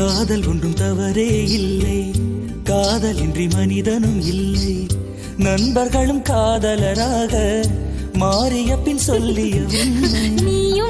காதல் ஒன்றும் தவறே இல்லை. காதலின்றி மனிதனும் இல்லை. நண்பர்களும் காதலராக மாறிய பின் சொல்லிய நீயும்